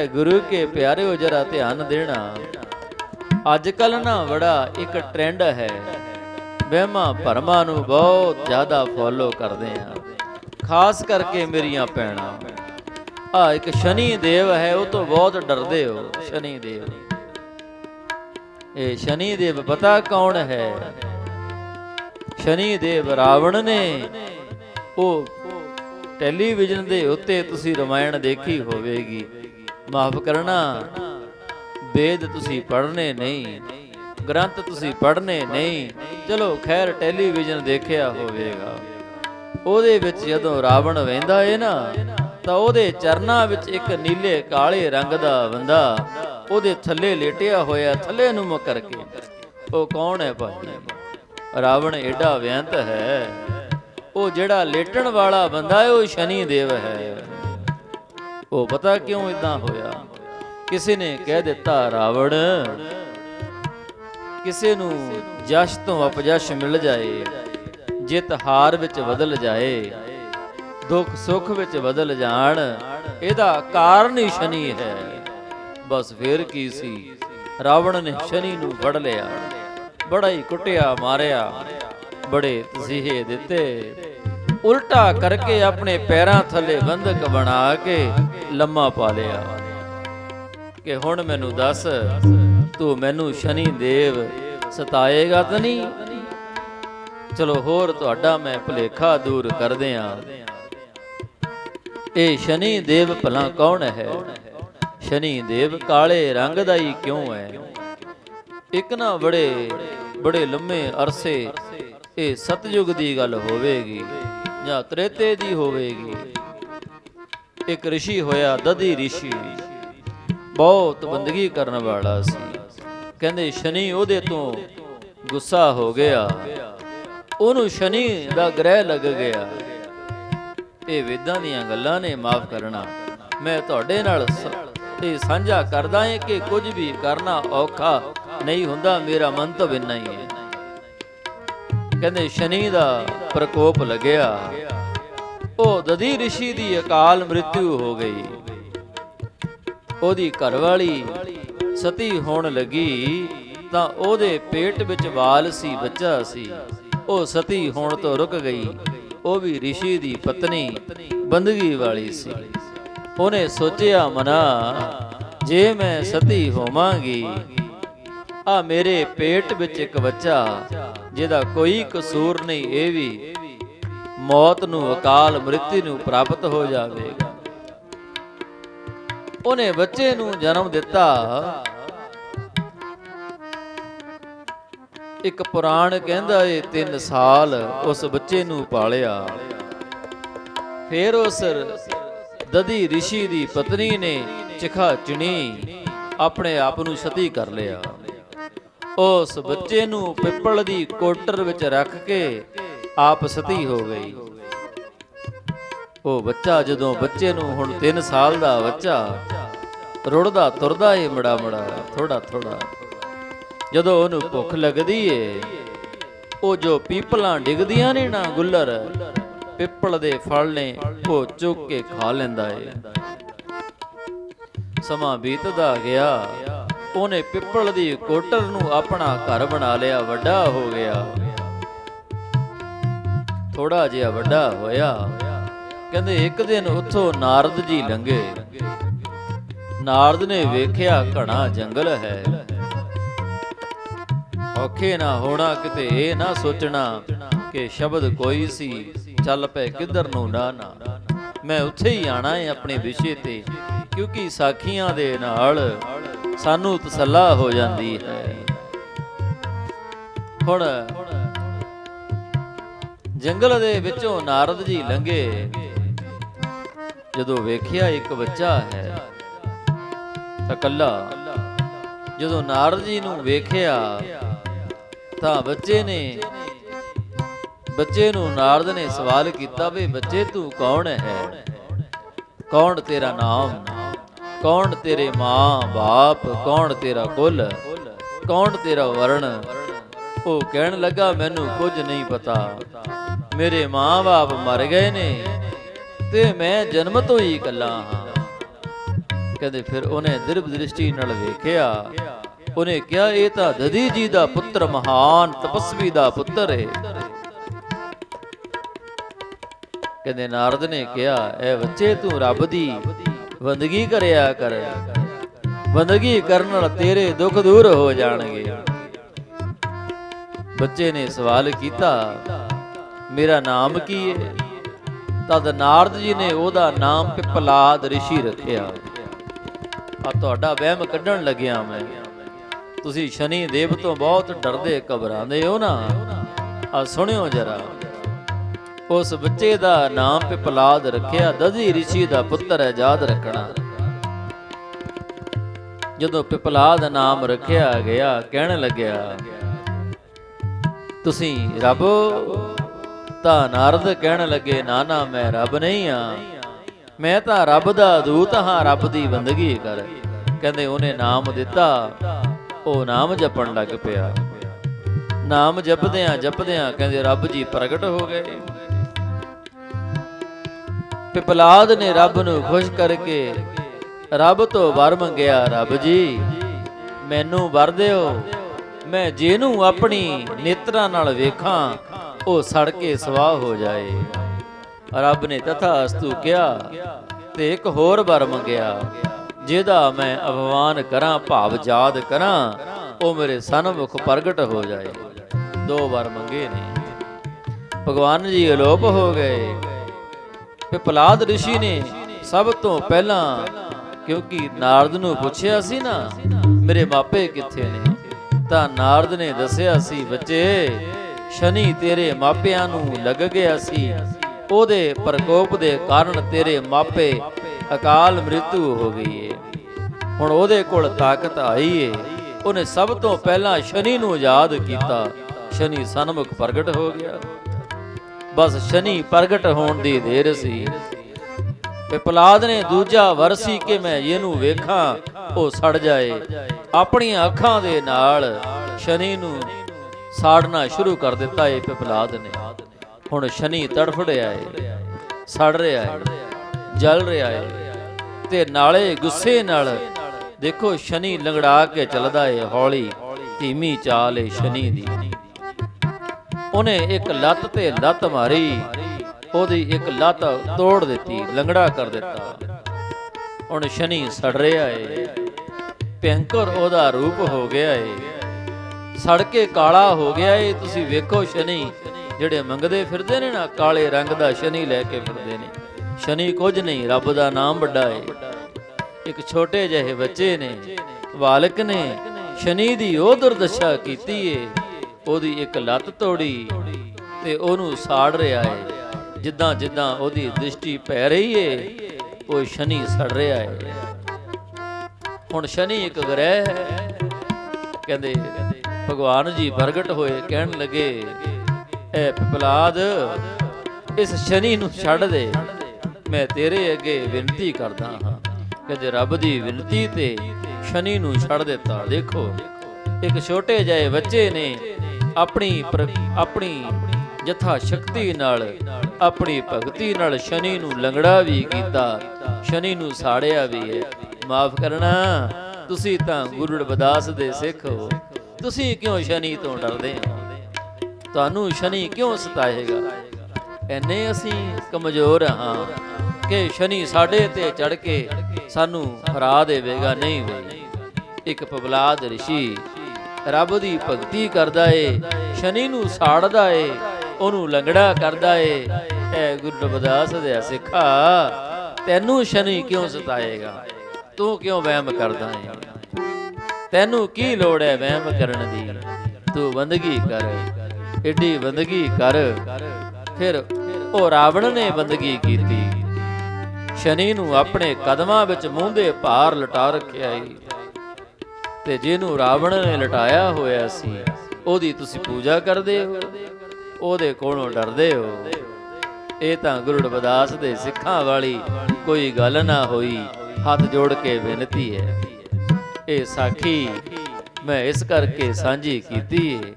ਹੈ ਗੁਰੂ ਕੇ ਪਿਆਰਿਓ ਜਰਾ ਧਿਆਨ ਦੇਣਾ। ਅੱਜ ਕੱਲ ਨਾ ਬੜਾ ਇੱਕ ਟ੍ਰੈਂਡ ਹੈ। ਵਹਿਮਾਂ ਭਰਮਾਂ ਨੂੰ ਬਹੁਤ ਜ਼ਿਆਦਾ ਫੋਲੋ ਕਰਦੇ ਆ ਖਾਸ ਕਰਕੇ ਮੇਰੀਆਂ ਭੈਣਾਂ। ਆ ਇੱਕ ਸ਼ਨੀ ਦੇਵ ਹੈ, ਉਹ ਤੋਂ ਬਹੁਤ ਡਰਦੇ ਹੋ, ਸ਼ਨੀ ਦੇਵ। ਇਹ ਸ਼ਨੀ ਦੇਵ ਪਤਾ ਕੌਣ ਹੈ? ਸ਼ਨੀ ਦੇਵ ਰਾਵਣ ਨੇ। ਉਹ ਟੈਲੀਵਿਜ਼ਨ ਦੇ ਉੱਤੇ ਤੁਸੀਂ ਰਮਾਇਣ ਦੇਖੀ ਹੋਵੇਗੀ। ਮਾਫ ਕਰਨਾ। ਵੇਦ ਤੁਸੀਂ ਪੜ੍ਹਨੇ ਨਹੀਂ, ਗ੍ਰੰਥ ਤੁਸੀਂ ਪੜ੍ਹਨੇ ਨਹੀਂ। ਚਲੋ ਖੈਰ, ਟੈਲੀਵਿਜ਼ਨ ਦੇਖਿਆ ਹੋਵੇਗਾ। ਉਹਦੇ ਵਿੱਚ ਜਦੋਂ ਰਾਵਣ ਵਹਿੰਦਾ ਏ ਨਾ, ਤਾਂ ਉਹਦੇ ਚਰਨਾਂ ਵਿੱਚ ਇੱਕ ਨੀਲੇ ਕਾਲੇ ਰੰਗ ਦਾ ਬੰਦਾ, ਉਹਦੇ ਥੱਲੇ ਲੇਟਿਆ ਹੋਇਆ, ਥੱਲੇ ਨੂੰ ਮੁੱਕ ਕੇ। ਉਹ ਕੌਣ ਹੈ ਭਾਈ? ਰਾਵਣ ਏਡਾ ਵਿਅੰਤ ਹੈ। ਉਹ ਜਿਹੜਾ ਲੇਟਣ ਵਾਲਾ ਬੰਦਾ ਹੈ ਉਹ ਸ਼ਨੀ ਦੇਵ ਹੈ। ਉਹ ਪਤਾ ਕਿਉਂ ਇਦਾਂ ਹੋਇਆ? ਕਿਸੇ ਨੇ ਕਹਿ ਦਿੱਤਾ, ਰਾਵਣ, ਕਿਸੇ ਨੂੰ ਜਸ਼ ਤੋਂ ਅਪਜਸ਼ ਮਿਲ ਜਾਏ, ਜਿੱਤ ਹਾਰ ਵਿੱਚ ਬਦਲ ਜਾਏ, ਦੁੱਖ ਸੁੱਖ ਵਿੱਚ ਬਦਲ ਜਾਣ, ਇਹਦਾ ਕਾਰਨ ਹੀ ਸ਼ਨੀ ਹੈ। ਬਸ ਫੇਰ ਕੀ ਸੀ? ਰਾਵਣ ਨੇ ਸ਼ਨੀ ਨੂੰ ਫੜ ਲਿਆ। ਬੜਾ ਹੀ ਕੁੱਟਿਆ, ਮਾਰਿਆ, ਬੜੇ ਤਸੀਹੇ ਦਿੱਤੇ। ਉਲਟਾ ਕਰਕੇ ਆਪਣੇ ਪੈਰਾਂ ਥੱਲੇ ਬੰਧਕ ਬਣਾ ਕੇ ਲੰਮਾ ਪਾ ਲਿਆ। ਕਿ ਹੁਣ ਮੈਨੂੰ ਦੱਸ, ਤੂੰ ਮੈਨੂੰ ਸ਼ਨੀ ਦੇਵ ਸਤਾਏਗਾ ਤਾਂ ਨਹੀਂ? ਚਲੋ ਹੋਰ ਤੁਹਾਡਾ ਮੈਂ ਭੁਲੇਖਾ ਦੂਰ ਕਰਦੇ ਆ। ਇਹ ਸ਼ਨੀ ਦੇਵ ਭਲਾ ਕੌਣ ਹੈ? ਸ਼ਨੀ ਦੇਵ ਕਾਲੇ ਰੰਗ ਦਾ ਹੀ ਕਿਉਂ ਹੈ? ਇੱਕ ਨਾ ਬੜੇ ਬੜੇ ਲੰਮੇ ਅਰਸੇ ਇਹ ਸਤਜੁਗ ਦੀ ਗੱਲ ਹੋਵੇਗੀ। ਜਾਂ ਤ੍ਰੇਤੇ ਦੀ ਹੋਵੇਗੀ ਇੱਕ ઋષਿ ਹੋਇਆ ਦਧੀ ઋષਿ ਬਹੁਤ ਬੰਦਗੀ ਕਰਨ ਵਾਲਾ ਸੀ ਕਹਿੰਦੇ ਸ਼ਨੀ ਉਹਦੇ ਤੋਂ ਗੁੱਸਾ ਹੋ ਗਿਆ ਉਹਨੂੰ ਸ਼ਨੀ ਦਾ ਗ੍ਰਹਿ ਲੱਗ ਗਿਆ ਇਹ ਵੇਦਾਂ ਦੀਆਂ ਗੱਲਾਂ ਨੇ ਮਾਫ ਕਰਨਾ ਮੈਂ ਤੁਹਾਡੇ ਨਾਲ ਸ- ਇਹ ਸਾਂਝਾ ਕਰਦਾ ਹਾਂ ਕਿ ਕੁਝ ਵੀ ਕਰਨਾ ਔਖਾ ਨਹੀਂ ਹੁੰਦਾ ਮੇਰਾ ਮੰਤਵ ਇੰਨਾ ਹੀ ਹੈ ਕਹਿੰਦੇ ਸ਼ਨੀ ਦਾ ਪ੍ਰਕੋਪ ਲੱਗਿਆ ਉਹ ਦਧੀ ઋષਿ ਦੀ ਅਕਾਲ ਮ੍ਰਿਤਿੂ ਹੋ ਗਈ ਉਹਦੀ ਘਰਵਾਲੀ ਸਤੀ ਹੋਣ ਲੱਗੀ ਤਾਂ ਉਹਦੇ ਪੇਟ ਵਿੱਚ ਵਾਲ ਸੀ ਬੱਚਾ ਸੀ ਉਹ ਸਤੀ ਹੋਣ ਤੋਂ ਰੁਕ ਗਈ ਉਹ ਵੀ ઋષਿ ਦੀ ਪਤਨੀ ਬੰਦਗੀ ਵਾਲੀ ਸੀ ਉਹਨੇ ਸੋਚਿਆ ਮਨਾ ਜੇ ਮੈਂ ਸਤੀ ਹੋਵਾਂਗੀ ਆ ਮੇਰੇ ਪੇਟ ਵਿੱਚ ਇੱਕ ਬੱਚਾ ਜਿਹਦਾ ਕੋਈ ਕਸੂਰ ਨਹੀਂ, ਇਹ ਵੀ ਮੌਤ ਨੂੰ, ਅਕਾਲ ਮ੍ਰਿਤਿ ਨੂੰ ਪ੍ਰਾਪਤ ਹੋ ਜਾਵੇਗਾ। ਉਹਨੇ ਬੱਚੇ ਨੂੰ ਜਨਮ ਦਿੱਤਾ। ਇੱਕ ਪੁਰਾਣ ਕਹਿੰਦਾ ਏ 3 ਸਾਲ ਉਸ ਬੱਚੇ ਨੂੰ ਪਾਲਿਆ। ਫਿਰ ਉਸ ਦਦੀ ઋષਿ ਦੀ ਪਤਨੀ ਨੇ ਚਿਖਾ ਚਿਣੀ ਆਪਣੇ ਆਪ ਨੂੰ ਸਤੀ ਕਰ ਲਿਆ। ਉਸ ਬੱਚੇ ਨੂੰ ਪਿੱਪਲ ਦੀ ਕੋਟਰ ਵਿੱਚ ਰੱਖ ਕੇ ਆਪ ਸਤੀ ਹੋ ਗਈ। ਉਹ ਬੱਚਾ ਜਦੋਂ ਬੱਚੇ ਨੂੰ ਹੁਣ 3 ਸਾਲ ਦਾ ਬੱਚਾ ਰੁੜਦਾ ਤੁਰਦਾ ਏ ਮੜਾ ਮੜਾ, ਥੋੜਾ ਥੋੜਾ। ਜਦੋਂ ਉਹਨੂੰ ਭੁੱਖ ਲੱਗਦੀ ਏ, ਉਹ ਜੋ ਪੀਪਲਾਂ ਡਿੱਗਦੀਆਂ ਨੇ ਨਾ ਗੁੱਲਰ, ਪਿੱਪਲ ਦੇ ਫਲ ਨੇ ਉਹ ਚੁੱਕ ਕੇ ਖਾ ਲੈਂਦਾ ਏ। ਸਮਾਂ ਬੀਤਦਾ ਗਿਆ। ਉਹਨੇ ਪਿੱਪਲ ਦੀ ਕੋਟਰ ਨੂੰ ਆਪਣਾ ਘਰ ਬਣਾ ਲਿਆ, ਵੱਡਾ ਹੋ ਗਿਆ। ਥੋੜਾ ਜਿਹਾ ਵੱਡਾ ਹੋਇਆ। ਕਹਿੰਦੇ ਇੱਕ ਦਿਨ ਉੱਥੋਂ ਨਾਰਦ ਜੀ ਲੰਘੇ। ਨਾਰਦ ਨੇ ਵੇਖਿਆ ਘਣਾ ਜੰਗਲ ਹੈ। ਔਖੇ ਨਾ ਹੋਣਾ ਕਿਤੇ, ਇਹ ਨਾ ਸੋਚਣਾ ਕਿ ਸ਼ਬਦ ਕੋਈ ਸੀ, ਚੱਲ ਪਏ ਕਿੱਧਰ ਨੂੰ ਨਾ ਨਾ। ਮੈਂ ਉੱਥੇ ਹੀ ਆਣਾ ਹੈ ਆਪਣੇ ਵਿਸ਼ੇ ਤੇ, ਕਿਉਂਕਿ ਸਾਖੀਆਂ ਦੇ ਨਾਲ ਸਾਨੂੰ ਤਸੱਲਾ ਹੋ ਜਾਂਦੀ ਹੈ। ਹੁਣ ਜੰਗਲ ਦੇ ਵਿੱਚੋਂ ਨਾਰਦ ਜੀ ਲੰਘੇ। ਜਦੋਂ ਵੇਖਿਆ ਇੱਕ ਬੱਚਾ ਹੈ ਇਕੱਲਾ ਜਦੋਂ ਨਾਰਦ ਜੀ ਨੂੰ ਵੇਖਿਆ, ਤਾਂ ਬੱਚੇ ਨੇ, ਬੱਚੇ ਨੂੰ ਨਾਰਦ ਨੇ ਸਵਾਲ ਕੀਤਾ ਵੀ ਬੱਚੇ ਤੂੰ ਕੌਣ ਹੈ? ਕੌਣ ਤੇਰਾ ਨਾਮ? ਕੌਣ ਤੇਰੇ ਮਾਂ ਬਾਪ ਕੌਣ ਤੇਰਾ ਕੁੱਲ, ਕੌਣ ਤੇਰਾ ਵਰਣ? ਉਹ ਕਹਿਣ ਲੱਗਾ, ਮੈਨੂੰ ਕੁਝ ਨਹੀਂ ਪਤਾ। ਮੇਰੇ ਮਾਂ ਬਾਪ ਮਰ ਗਏ ਨੇ ਤੇ ਮੈਂ ਜਨਮ ਤੋਂ ਹੀ ਇਕੱਲਾ ਹਾਂ। ਕਹਿੰਦੇ ਫਿਰ ਉਹਨੇ ਦਿਰਬ ਦ੍ਰਿਸ਼ਟੀ ਨਾਲ ਵੇਖਿਆ। ਉਹਨੇ ਕਿਹਾ, ਇਹ ਤਾਂ ਦਦੀ ਜੀ ਦਾ ਪੁੱਤਰ, ਮਹਾਨ ਤਪਸਵੀ ਦਾ ਪੁੱਤਰ ਹੈ ਕਹਿੰਦੇ ਨਾਰਦ ਨੇ ਕਿਹਾ, ਐ ਬੱਚੇ, ਤੂੰ ਰੱਬ ਦੀ ਬੰਦਗੀ ਕਰਿਆ ਕਰ। ਬੰਦਗੀ ਕਰਨ ਨਾਲ ਤੇਰੇ ਦੁੱਖ ਦੂਰ ਹੋ ਜਾਣਗੇ। ਬੱਚੇ ਨੇ ਸਵਾਲ ਕੀਤਾ, ਮੇਰਾ ਨਾਮ ਕੀ ਹੈ ਤਦ ਨਾਰਦ ਜੀ ਨੇ ਉਹਦਾ ਨਾਮ ਪਿਪਲਾਦ ਰਿਸ਼ੀ ਰੱਖਿਆ। ਆ ਤੁਹਾਡਾ ਵਹਿਮ ਕੱਢਣ ਲੱਗਿਆ ਮੈਂ। ਤੁਸੀਂ ਸ਼ਨੀ ਦੇਵ ਤੋਂ ਬਹੁਤ ਡਰਦੇ ਘਬਰਾਉਂਦੇ ਹੋ ਨਾ। ਆ ਸੁਣਿਓ ਜਰਾ। ਉਸ ਬੱਚੇ ਦਾ ਨਾਮ ਪਿਪਲਾਦ ਰੱਖਿਆ ਦਧੀ ਰਿਸ਼ੀ ਦਾ ਪੁੱਤਰ ਹੈ ਯਾਦ ਰੱਖਣਾ। ਜਦੋਂ ਪਿਪਲਾਦ ਨਾਮ ਰੱਖਿਆ ਗਿਆ, ਕਹਿਣ ਲੱਗਿਆ, ਤੁਸੀਂ ਰੱਬ ਤਾਂ ਨਾਰਦ ਕਹਿਣ ਲੱਗੇ ਨਾ ਨਾ ਮੈਂ ਰੱਬ ਨਹੀਂ ਆ। ਮੈਂ ਤਾਂ ਰੱਬ ਦਾ ਦੂਤ ਹਾਂ, ਰੱਬ ਦੀ ਬੰਦਗੀ ਕਰ। ਕਹਿੰਦੇ ਉਹਨੇ ਨਾਮ ਦਿੱਤਾ, ਉਹ ਨਾਮ ਜਪਣ ਲੱਗ ਪਿਆ। ਨਾਮ ਜਪਦਿਆਂ ਜਪਦਿਆਂ ਕਹਿੰਦੇ, ਰੱਬ ਜੀ ਪ੍ਰਗਟ ਹੋ ਗਏ। ਪਿਪਲਾਦ ਨੇ ਰੱਬ ਨੂੰ ਖੁਸ਼ ਕਰਕੇ ਰੱਬ ਤੋਂ ਵਰ ਮੰਗਿਆ, ਰੱਬ ਜੀ, ਮੈਨੂੰ ਵਰ ਦਿਓ। ਮੈਂ ਜਿਹਨੂੰ ਆਪਣੀ ਨੇਤਰਾਂ ਨਾਲ ਵੇਖਾਂ, ਉਹ ਸੜ ਕੇ ਸਵਾਹ ਹੋ ਜਾਏ। ਰੱਬ ਨੇ ਤਥਾ ਅਸਤੂ ਕਿਹਾ ਤੇ ਇੱਕ ਹੋਰ ਵਰ ਮੰਗਿਆ, ਜਿਹਦਾ ਮੈਂ ਅਭਵਾਨ ਕਰਾਂ, ਭਾਵ ਯਾਦ ਕਰਾਂ, ਉਹ ਮੇਰੇ ਸਨਮੁਖ ਪ੍ਰਗਟ ਹੋ ਜਾਏ। ਦੋ ਵਾਰ ਮੰਗੇ ਨੇ। ਭਗਵਾਨ ਜੀ ਅਲੋਪ ਹੋ ਗਏ। ਪਿਪਲਾਦ ઋષਿ ਨੇ ਸਭ ਤੋਂ ਪਹਿਲਾਂ ਕਿਉਂਕਿ ਨਾਰਦ ਨੂੰ ਪੁੱਛਿਆ ਸੀ ਨਾ, ਮੇਰੇ ਮਾਪੇ ਕਿੱਥੇ ਨੇ? ਤਾਂ ਨਾਰਦ ਨੇ ਦੱਸਿਆ ਸੀ, ਬੱਚੇ, ਸ਼ਨੀ ਤੇਰੇ ਮਾਪਿਆਂ ਨੂੰ ਲੱਗ ਗਿਆ ਸੀ। ਉਹਦੇ ਪ੍ਰਕੋਪ ਦੇ ਕਾਰਨ ਤੇਰੇ ਮਾਪੇ ਅਕਾਲ ਮ੍ਰਿਤੂ ਹੋ ਗਈ ਏ। ਹੁਣ ਉਹਦੇ ਕੋਲ ਤਾਕਤ ਆਈ ਏ। ਉਹਨੇ ਸਭ ਤੋਂ ਪਹਿਲਾਂ ਸ਼ਨੀ ਨੂੰ ਯਾਦ ਕੀਤਾ। ਸ਼ਨੀ ਸਨਮੁਖ ਪ੍ਰਗਟ ਹੋ ਗਿਆ। ਬਸ ਸ਼ਨੀ ਪ੍ਰਗਟ ਹੋਣ ਦੀ ਦੇਰ ਸੀ। ਪਿਪਲਾਦ ਨੇ ਦੂਜਾ ਵਰਸੀ ਕਿ ਮੈਂ ਇਹਨੂੰ ਵੇਖਾਂ, ਉਹ ਸੜ ਜਾਏ। ਆਪਣੀਆਂ ਅੱਖਾਂ ਦੇ ਨਾਲ ਸ਼ਨੀ ਨੂੰ ਸਾੜਨਾ ਸ਼ੁਰੂ ਕਰ ਦਿੱਤਾ ਇਹ ਪਿਪਲਾਦ ਨੇ। ਹੁਣ ਸ਼ਨੀ ਤੜਫੜਿਆ ਏ, ਸੜ ਰਿਹਾ ਏ, ਜਲ ਰਿਹਾ ਏ। ਤੇ ਨਾਲੇ ਗੁੱਸੇ ਨਾਲ ਦੇਖੋ ਸ਼ਨੀ ਲੰਗੜਾ ਕੇ ਚੱਲਦਾ ਏ ਹੌਲੀ, ਧੀਮੀ ਚਾਲ ਏ ਸ਼ਨੀ ਦੀ। ਉਹਨੇ ਇੱਕ ਲੱਤ ਤੇ ਲੱਤ ਮਾਰੀ। ਉਹਦੀ ਇੱਕ ਲੱਤ ਤੋੜ ਦਿੱਤੀ, ਲੰਗੜਾ ਕਰ ਦਿੱਤਾ। ਹੁਣ ਸ਼ਨੀ ਸੜ ਰਿਹਾ ਏ। ਭਿਅੰਕਰ ਉਹਦਾ ਰੂਪ ਹੋ ਗਿਆ ਏ। ਸੜ ਕੇ ਕਾਲਾ ਹੋ ਗਿਆ ਏ। ਤੁਸੀਂ ਵੇਖੋ ਸ਼ਨੀ, ਜਿਹੜੇ ਮੰਗਦੇ ਫਿਰਦੇ ਨੇ ਨਾ, ਕਾਲੇ ਰੰਗ ਦਾ ਸ਼ਨੀ ਲੈ ਕੇ ਫਿਰਦੇ ਨੇ। ਸ਼ਨੀ ਕੁਝ ਨਹੀਂ, ਰੱਬ ਦਾ ਨਾਮ ਵੱਡਾ ਏ। ਇੱਕ ਛੋਟੇ ਜਿਹੇ ਬੱਚੇ ਨੇ, ਬਾਲਕ ਨੇ, ਸ਼ਨੀ ਦੀ ਉਹ ਦੁਰਦਸ਼ਾ ਕੀਤੀ ਏ। ਉਹਦੀ ਇੱਕ ਲੱਤ ਤੋੜੀ ਤੇ ਉਹਨੂੰ ਸਾੜ ਰਿਹਾ ਏ। ਜਿੱਦਾਂ ਜਿੱਦਾਂ ਉਹਦੀ ਦ੍ਰਿਸ਼ਟੀ ਪੈ ਰਹੀ ਏ, ਉਹ ਸ਼ਨੀ ਸੜ ਰਿਹਾ ਏ। ਹੁਣ ਸ਼ਨੀ ਇੱਕ ਗ੍ਰਹਿ ਹੈ। ਕਹਿੰਦੇ, ਭਗਵਾਨ ਜੀ ਪ੍ਰਗਟ ਹੋਏ, ਕਹਿਣ ਲੱਗੇ, ਐ ਪਿਪਲਾਦ, ਇਸ ਸ਼ਨੀ ਨੂੰ ਛੱਡ ਦੇ। ਮੈਂ ਤੇਰੇ ਅੱਗੇ ਬੇਨਤੀ ਕਰਦਾ ਹਾਂ। ਕਹਿੰਦੇ, ਰੱਬ ਦੀ ਬੇਨਤੀ ਤੇ ਸ਼ਨੀ ਨੂੰ ਛੱਡ ਦਿੱਤਾ। ਦੇਖੋ, ਇੱਕ ਛੋਟੇ ਜਿਹੇ ਬੱਚੇ ਨੇ ਆਪਣੀ ਪ੍ਰ- ਆਪਣੀ ਜਥਾ ਸ਼ਕਤੀ ਨਾਲ, ਆਪਣੀ ਭਗਤੀ ਨਾਲ ਸ਼ਨੀ ਨੂੰ ਲੰਗੜਾ ਵੀ ਕੀਤਾ, ਸ਼ਨੀ ਨੂੰ ਸਾੜਿਆ ਵੀ ਹੈ। ਮਾਫ ਕਰਨਾ, ਤੁਸੀਂ ਤਾਂ ਗੁਰੂ ਰਵਿਦਾਸ ਦੇ ਸਿੱਖ ਹੋ। ਤੁਸੀਂ ਕਿਉਂ ਸ਼ਨੀ ਤੋਂ ਡਰਦੇ ਹੋ? ਤੁਹਾਨੂੰ ਸ਼ਨੀ ਕਿਉਂ ਸਤਾਏਗਾ? ਐਨੇ ਅਸੀਂ ਕਮਜ਼ੋਰ ਹਾਂ ਕਿ ਸ਼ਨੀ ਸਾਡੇ ਤੇ ਚੜ ਕੇ ਸਾਨੂੰ ਹਰਾ ਦੇਵੇਗਾ। ਨਹੀਂ ਵੇ ਇੱਕ ਪਬਲਾਦ ਰਿਸ਼ੀ ਰੱਬ ਦੀ ਭਗਤੀ ਕਰਦਾ ਏ, ਸ਼ਨੀ ਨੂੰ ਸਾੜਦਾ ਏ, ਉਹਨੂੰ ਲੰਗੜਾ ਕਰਦਾ ਏ। ਐ ਗੁਰੂ ਰਵਿਦਾਸ ਦੇ ਸਿੱਖਾ, ਤੈਨੂੰ ਸ਼ਨੀ ਕਿਉਂ ਸਤਾਏਗਾ? ਤੂੰ ਕਿਉਂ ਵਹਿਮ ਕਰਦਾ ਏ? ਤੈਨੂੰ ਕੀ ਲੋੜ ਹੈ ਵਹਿਮ ਕਰਨ ਦੀ? ਤੂੰ ਬੰਦਗੀ ਕਰ, ਏਡੀ ਬੰਦਗੀ ਕਰ। ਫਿਰ ਉਹ ਰਾਵਣ ਨੇ ਬੰਦਗੀ ਕੀਤੀ। ਸ਼ਨੀ ਨੂੰ ਆਪਣੇ ਕਦਮਾਂ ਵਿੱਚ ਮੂੰਹਦੇ ਭਾਰ ਲਟਾ ਰੱਖਿਆ ਏ ਤੇ ਜਿਹਨੂੰ ਰਾਵਣ ਨੇ ਲਟਾਇਆ ਹੋਇਆ ਸੀ, ਉਹਦੀ ਤੁਸੀਂ ਪੂਜਾ ਕਰਦੇ ਹੋ, ਉਹਦੇ ਕੋਲੋਂ ਡਰਦੇ ਹੋ। ਇਹ ਤਾਂ ਗੁਰੂ ਰਵਿਦਾਸ ਦੇ ਸਿੱਖਾਂ ਵਾਲੀ ਕੋਈ ਗੱਲ ਨਾ ਹੋਈ, ਹੱਥ ਜੋੜ ਕੇ ਬੇਨਤੀ ਹੈ। ਇਹ ਸਾਖੀ ਮੈਂ ਇਸ ਕਰਕੇ ਸਾਂਝੀ ਕੀਤੀ ਹੈ